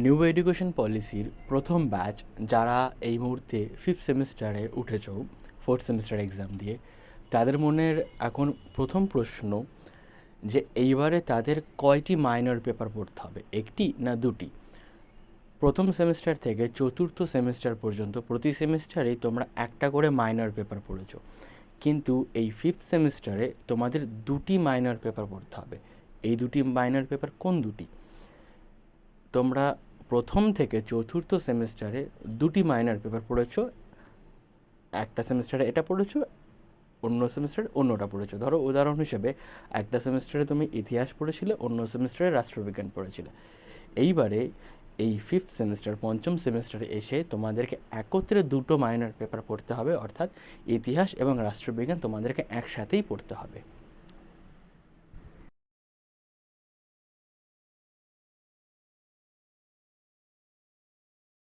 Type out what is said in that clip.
New education পলিসির প্রথম batch যারা এই মুহূর্তে ফিফথ সেমিস্টারে উঠেছ ফোর্থ সেমিস্টার এক্সাম দিয়ে, তাদের মনের এখন প্রথম প্রশ্ন যে এইবারে তাদের কয়টি মাইনর পেপার পড়তে হবে, একটি না দুটি? প্রথম সেমিস্টার থেকে চতুর্থ সেমিস্টার পর্যন্ত প্রতি সেমিস্টারেই তোমরা একটা করে মাইনর পেপার পড়েছো, কিন্তু এই ফিফথ সেমিস্টারে তোমাদের দুটি মাইনর পেপার পড়তে হবে, এই দুটি মাইনর পেপার কোন দুটি? তোমরা প্রথম থেকে চতুর্থ সেমিস্টারে দুটি মাইনার পেপার পড়েছো, একটা সেমিস্টারে এটা পড়েছো, অন্য সেমিস্টারে অন্যটা পড়েছো। ধরো উদাহরণ হিসেবে, একটা সেমিস্টারে তুমি ইতিহাস পড়েছিলে, অন্য সেমিস্টারে রাষ্ট্রবিজ্ঞান পড়েছিলে। এইবারে এই ফিফথ সেমিস্টার পঞ্চম সেমিস্টারে এসে তোমাদেরকে একত্রে দুটো মাইনার পেপার পড়তে হবে, অর্থাৎ ইতিহাস এবং রাষ্ট্রবিজ্ঞান তোমাদেরকে একসাথেই পড়তে হবে।